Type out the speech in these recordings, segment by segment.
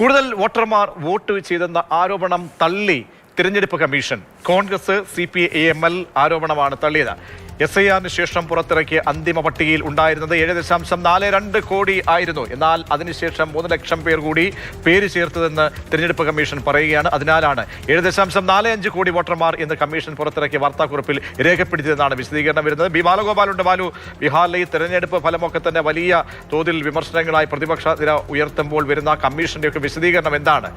കൂടുതൽ വോട്ടർമാർ വോട്ട് ചെയ്തെന്ന ആരോപണം തള്ളി തിരഞ്ഞെടുപ്പ് commission. Congress C P M L ആരോപണമാണ് തള്ളിയത്. എസ് ഐ ആറിന് ശേഷം പുറത്തിറക്കിയ അന്തിമ പട്ടികയിൽ ഉണ്ടായിരുന്നത് ഏഴ് ദശാംശം നാല് രണ്ട് കോടി ആയിരുന്നു. എന്നാൽ അതിനുശേഷം മൂന്ന് ലക്ഷം പേർ കൂടി പേര് ചേർത്തതെന്ന് തിരഞ്ഞെടുപ്പ് കമ്മീഷൻ പറയുകയാണ്. അതിനാലാണ് ഏഴ് ദശാംശം നാല് അഞ്ച് കോടി വോട്ടർമാർ എന്ന് കമ്മീഷൻ പുറത്തിറക്കിയ വാർത്താക്കുറിപ്പിൽ രേഖപ്പെടുത്തിയതെന്നാണ് വിശദീകരണം വരുന്നത്. ബി ബാലഗോപാലുണ്ട് ബാലു. ബീഹാറിലെ ഈ തെരഞ്ഞെടുപ്പ് ഫലമൊക്കെ തന്നെ വലിയ തോതിൽ വിമർശനങ്ങളായി പ്രതിപക്ഷ നിര ഉയർത്തുമ്പോൾ വരുന്ന കമ്മീഷന്റെയൊക്കെ വിശദീകരണം എന്താണ്?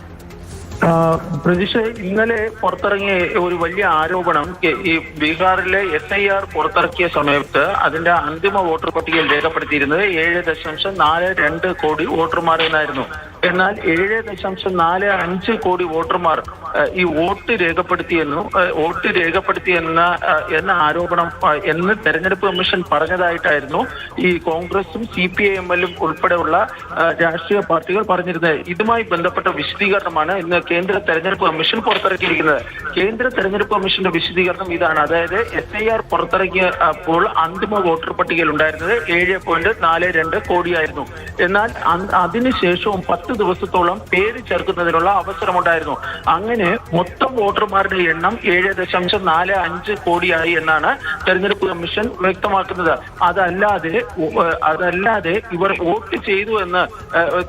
പ്രതീക്ഷ ഇന്നലെ പുറത്തിറങ്ങിയ ഒരു വലിയ ആരോപണം ഈ- ബീഹാറിലെ എസ് ഐ ആർ പുറത്തിറക്കിയ സമയത്ത് അതിന്റെ അന്തിമ വോട്ടർ പട്ടികയിൽ രേഖപ്പെടുത്തിയിരുന്നത് ഏഴ് ദശാംശം നാല് രണ്ട് കോടി വോട്ടർമാർ എന്നായിരുന്നു എന്നാൽ ഏഴ് ദശാംശം നാല് അഞ്ച് കോടി വോട്ടർമാർ ഈ വോട്ട് രേഖപ്പെടുത്തിയെന്നു വോട്ട് രേഖപ്പെടുത്തി എന്ന എന്ന ആരോപണം എന്ന് തെരഞ്ഞെടുപ്പ് കമ്മീഷൻ പറഞ്ഞതായിട്ടായിരുന്നു ഈ കോൺഗ്രസും സി പി ഐ എം എല്ലും ഉൾപ്പെടെയുള്ള രാഷ്ട്രീയ പാർട്ടികൾ പറഞ്ഞിരുന്നത്. ഇതുമായി ബന്ധപ്പെട്ട വിശദീകരണമാണ് ഇന്ന് കേന്ദ്ര തെരഞ്ഞെടുപ്പ് കമ്മീഷൻ പുറത്തിറക്കിയിരിക്കുന്നത്. കേന്ദ്ര തെരഞ്ഞെടുപ്പ് കമ്മീഷന്റെ വിശദീകരണം ഇതാണ്. അതായത് എസ് ഐ ആർ പുറത്തിറക്കിയപ്പോൾ അന്തിമ വോട്ടർ പട്ടികയിൽ ഉണ്ടായിരുന്നത് ഏഴ് പോയിന്റ് നാല് രണ്ട് കോടിയായിരുന്നു. എന്നാൽ അതിനുശേഷവും പത്ത് ദിവസത്തോളം പേര് ചേർക്കുന്നതിനുള്ള അവസരമുണ്ടായിരുന്നു. അങ്ങനെ മൊത്തം വോട്ടർമാരുടെ എണ്ണം ഏഴ് ദശാംശം നാല് അഞ്ച് കോടിയായി എന്നാണ് തെരഞ്ഞെടുപ്പ് കമ്മീഷൻ വ്യക്തമാക്കുന്നത്. അതല്ലാതെ അതല്ലാതെ ഇവർ വോട്ട് ചെയ്തു എന്ന്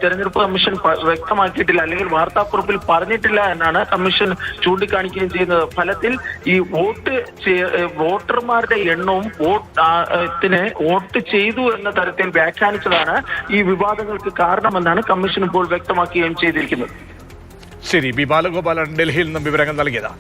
തെരഞ്ഞെടുപ്പ് കമ്മീഷൻ വ്യക്തമാക്കിയിട്ടില്ല. അല്ലെങ്കിൽ വാർത്താക്കുറിപ്പിൽ പറഞ്ഞിട്ടില്ല എന്നാണ് കമ്മീഷൻ ചൂണ്ടിക്കാണിക്കുകയും ചെയ്യുന്നത്. ഫലത്തിൽ ഈ വോട്ട് വോട്ടർമാരുടെ എണ്ണവും വോട്ട് ആ, ഏഹ് ത്തിന് വോട്ട് ചെയ്തു എന്ന തരത്തിൽ വ്യാഖ്യാനിച്ചതാണ് ഈ വിവാദങ്ങൾക്ക് കാരണമെന്നാണ് കമ്മീഷൻ ഇപ്പോൾ വ്യക്തമാക്കുകയും ചെയ്തിരിക്കുന്നത്. ശരി ബി ബാലഗോപാലൻ ഡൽഹിയിൽ നിന്നും വിവരങ്ങൾ നൽകിയത്.